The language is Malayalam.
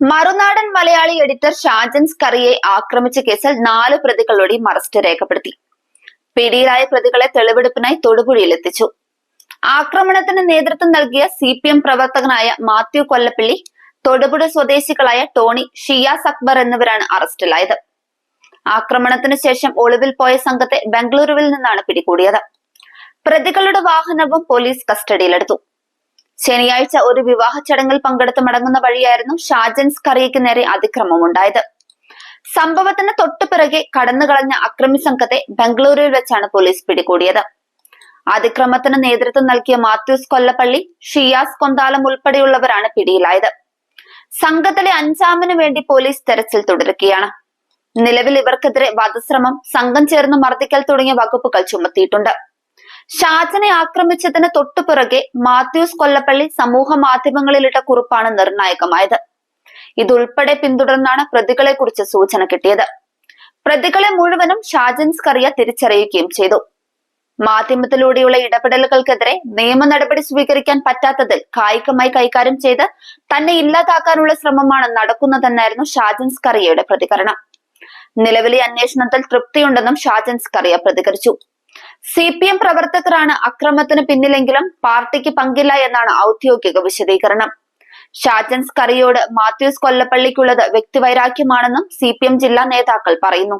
മറുനാടൻ മലയാളി എഡിറ്റർ ഷാജൻ സ്കറിയെ ആക്രമിച്ച കേസിൽ നാല് പ്രതികളുടെയും അറസ്റ്റ് രേഖപ്പെടുത്തി. പിടിയിലായ പ്രതികളെ തെളിവെടുപ്പിനായി തൊടുപുഴയിലെത്തിച്ചു ആക്രമണത്തിന് നേതൃത്വം നൽകിയ സി പി എം പ്രവർത്തകനായ മാത്യു കൊല്ലപ്പള്ളി തൊടുപുഴ സ്വദേശികളായ ടോണി ഷിയാസ് അക്ബർ എന്നിവരാണ് അറസ്റ്റിലായത് ആക്രമണത്തിന് ശേഷം ഒളിവിൽ പോയ സംഘത്തെ ബംഗളൂരുവിൽ നിന്നാണ് പിടികൂടിയത്. പ്രതികളുടെ വാഹനവും പോലീസ് കസ്റ്റഡിയിലെടുത്തു. ശനിയാഴ്ച ഒരു വിവാഹ ചടങ്ങിൽ പങ്കെടുത്ത് മടങ്ങുന്ന വഴിയായിരുന്നു ഷാജൻസ് സ്കറിയയ്ക്ക് നേരെ അതിക്രമം ഉണ്ടായത് സംഭവത്തിന് തൊട്ടുപിറകെ കടന്നുകളഞ്ഞ അക്രമി സംഘത്തെ ബംഗളൂരുവിൽ വെച്ചാണ് പോലീസ് പിടികൂടിയത്. അതിക്രമത്തിന് നേതൃത്വം നൽകിയ മാത്യൂസ് കൊല്ലപ്പള്ളി ഷിയാസ് കൊന്താലം ഉൾപ്പെടെയുള്ളവരാണ് പിടിയിലായത്. സംഘത്തിലെ അഞ്ചാമിന് വേണ്ടി പോലീസ് തെരച്ചിൽ തുടരുകയാണ്. നിലവിൽ ഇവർക്കെതിരെ വധശ്രമം സംഘം ചേർന്ന് മർദ്ദിക്കൽ തുടങ്ങിയ വകുപ്പുകൾ ചുമത്തിയിട്ടുണ്ട്. ഷാജനെ ആക്രമിച്ചതിന് തൊട്ടുപിറകെ മാത്യൂസ് കൊല്ലപ്പള്ളി സമൂഹ മാധ്യമങ്ങളിലിട്ട കുറിപ്പാണ് നിർണായകമായത്. ഇതുൾപ്പെടെ പിന്തുടർന്നാണ് പ്രതികളെ കുറിച്ച് സൂചന കിട്ടിയത്. പ്രതികളെ മുഴുവനും ഷാജൻസ് കറിയ തിരിച്ചറിയുകയും ചെയ്തു. മാധ്യമത്തിലൂടെയുള്ള ഇടപെടലുകൾക്കെതിരെ നിയമ നടപടി സ്വീകരിക്കാൻ പറ്റാത്തതിൽ കായികമായി കൈകാര്യം ചെയ്ത് തന്നെ ഇല്ലാതാക്കാനുള്ള ശ്രമമാണ് നടക്കുന്നതെന്നായിരുന്നു ഷാജൻസ് കറിയയുടെ പ്രതികരണം. നിലവിലെ അന്വേഷണത്തിൽ തൃപ്തിയുണ്ടെന്നും ഷാജൻസ് കറിയ പ്രതികരിച്ചു. സി പി എം പ്രവർത്തകരാണ് അക്രമത്തിന് പിന്നിലെങ്കിലും പാർട്ടിക്ക് പങ്കില്ല എന്നാണ് ഔദ്യോഗിക വിശദീകരണം. ഷാജൻസ് കറിയോട് മാത്യൂസ് കൊല്ലപ്പള്ളിക്കുള്ളത് വ്യക്തിവൈരാഗ്യമാണെന്നും സി പി എം ജില്ലാ നേതാക്കൾ പറയുന്നു.